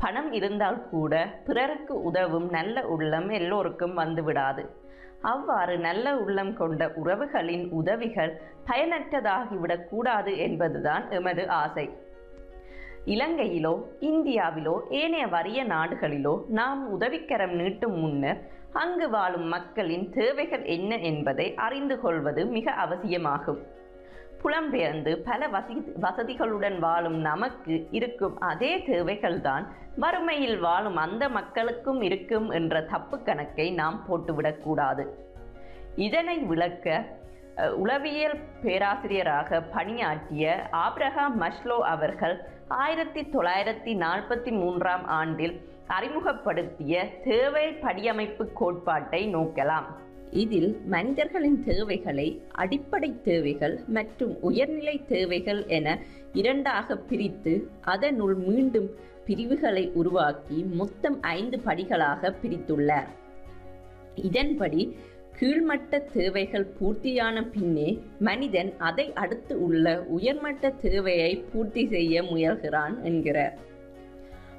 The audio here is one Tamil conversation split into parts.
பணம் இருந்தால் கூட பிறருக்கு உதவும் நல்ல உள்ளம் எல்லோருக்கும் வந்துவிடாது. அவ்வாறு நல்ல உள்ளம் கொண்ட உறவுகளின் உதவிகள் பயனற்றதாகிவிடக் கூடாது என்பதுதான் எமது ஆசை. இலங்கையிலோ இந்தியாவிலோ ஏனைய வறிய நாடுகளிலோ நாம் உதவிக்கரம் நீட்டும் முன்னர் அங்கு வாழும் மக்களின் தேவைகள் என்ன என்பதை அறிந்து கொள்வது மிக அவசியமாகும். புலம்பெயர்ந்து பல வசி வசதிகளுடன் வாழும் நமக்கு இருக்கும் அதே தேவைகள்தான் வறுமையில் வாழும் அந்த மக்களுக்கும் இருக்கும் என்ற தப்பு கணக்கை நாம் போட்டுவிடக்கூடாது இதனை விளக்க உளவியல் பேராசிரியராக பணியாற்றிய ஆப்ரஹாம் மஷ்லோ அவர்கள் ஆயிரத்தி தொள்ளாயிரத்தி நாற்பத்தி மூன்றாம் ஆண்டில் அறிமுகப்படுத்திய தேவை படியமைப்பு கோட்பாட்டை நோக்கலாம். இதில் மனிதர்களின் தேவைகளை அடிப்படை தேவைகள் மற்றும் உயர்நிலை தேவைகள் என இரண்டாக பிரித்து அதனுள் மீண்டும் பிரிவுகளை உருவாக்கி மொத்தம் ஐந்து படிகளாக பிரித்துள்ளார். இதன்படி கீழ்மட்ட தேவைகள் பூர்த்தியான பின்னே மனிதன் அதை அடுத்து உள்ள உயர்மட்ட தேவையை பூர்த்தி செய்ய முயல்கிறான் என்கிறார்.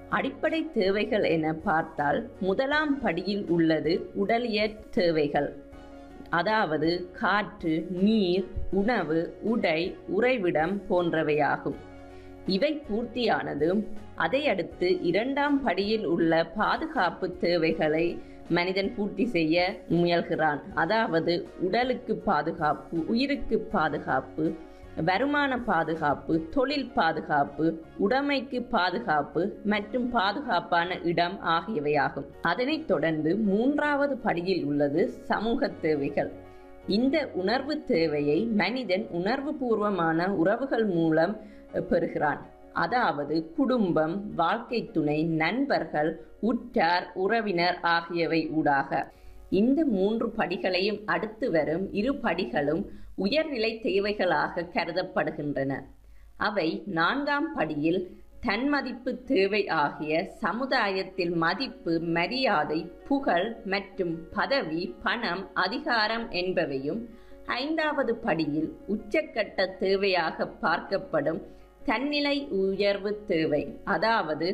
அடிப்படை தேவைகள் என பார்த்தால் முதலாம் படியில் உள்ளது உடலியற் தேவைகள். அதாவது காற்று நீர் உணவு உடை உறைவிடம் போன்றவையாகும். இவை பூர்த்தியானதும் அதையடுத்து இரண்டாம் படியில் உள்ள பாதுகாப்பு தேவைகளை மனிதன் பூர்த்தி செய்ய முயல்கிறான். அதாவது உடலுக்கு பாதுகாப்பு உயிருக்கு பாதுகாப்பு வருமான பாதுகாப்பு தொழில் பாதுகாப்பு உடைமைக்கு பாதுகாப்பு மற்றும் பாதுகாப்பான இடம் ஆகியவையாகும். அதனைத் தொடர்ந்து மூன்றாவது படியில் உள்ளது சமூக தேவைகள். இந்த உணர்வு தேவையை மனிதன் உணர்வு பூர்வமான உறவுகள் மூலம் பெறுகிறான். அதாவது குடும்பம் வாழ்க்கை துணை நண்பர்கள் உற்றார் உறவினர் ஆகியவை ஊடாக. இந்த மூன்று படிகளையும் அடுத்து வரும் இரு படிகளும் உயர்நிலை தேவைகளாக கருதப்படுகின்றன. அவை நான்காம் படியில் தன்மதிப்பு தேவை ஆகிய சமுதாயத்தில் மதிப்பு மரியாதை புகழ் மற்றும் பதவி பணம் அதிகாரம் என்பவையும் ஐந்தாவது படியில் உச்சக்கட்ட தேவையாக பார்க்கப்படும் தன்னிலை உயர்வு தேவை. அதாவது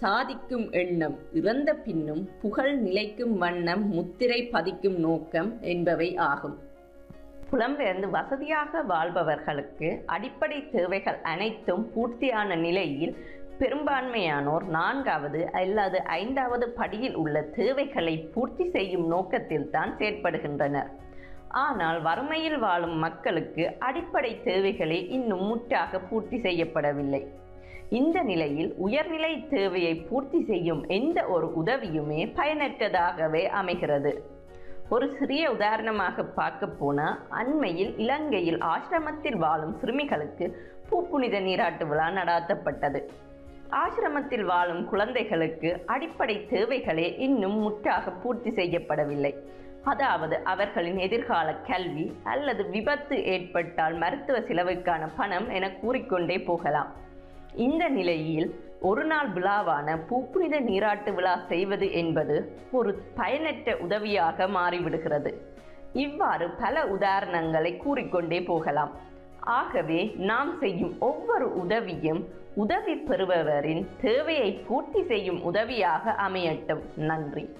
சாதிக்கும் எண்ணம் இறந்த பின்னும் புகழ் நிலைக்கும் வண்ணம் முத்திரை பதிக்கும் நோக்கம் என்பவை ஆகும். புலம்பெயர்ந்து வசதியாக வாழ்பவர்களுக்கு அடிப்படை தேவைகள் அனைத்தும் பூர்த்தியான நிலையில் பெரும்பான்மையானோர் நான்காவது அல்லது ஐந்தாவது படியில் உள்ள தேவைகளை பூர்த்தி செய்யும் நோக்கத்தில் தான் செயற்படுகின்றனர். ஆனால் வறுமையில் வாழும் மக்களுக்கு அடிப்படை தேவைகளை இன்னும் முற்றாக பூர்த்தி செய்யப்படவில்லை. இந்த நிலையில் உயர்நிலை தேவையை பூர்த்தி செய்யும் எந்த ஒரு உதவியுமே பயனற்றதாகவே அமைகிறது. ஒரு சிறிய உதாரணமாக பார்க்க போனால் அண்மையில் இலங்கையில் ஆசிரமத்தில் வாழும் சிறுமிகளுக்கு பூப்புனித நீராட்டு விழா நடாத்தப்பட்டது. ஆசிரமத்தில் வாழும் குழந்தைகளுக்கு அடிப்படை தேவைகளே இன்னும் முற்றாக பூர்த்தி செய்யப்படவில்லை. அதாவது அவர்களின் எதிர்கால கல்வி அல்லது விபத்து ஏற்பட்டால் மருத்துவ செலவுக்கான பணம் என கூறிக்கொண்டே போகலாம். இந்த நிலையில் ஒரு நாள் விழாவான பூப்புனித நீராட்டு விழா செய்வது என்பது ஒரு பயனற்ற உதவியாக மாறிவிடுகிறது. இவ்வாறு பல உதாரணங்களை கூறிக்கொண்டே போகலாம். ஆகவே நாம் செய்யும் ஒவ்வொரு உதவியும் உதவி பெறுபவரின் தேவையை பூர்த்தி செய்யும் உதவியாக அமையட்டும். நன்றி.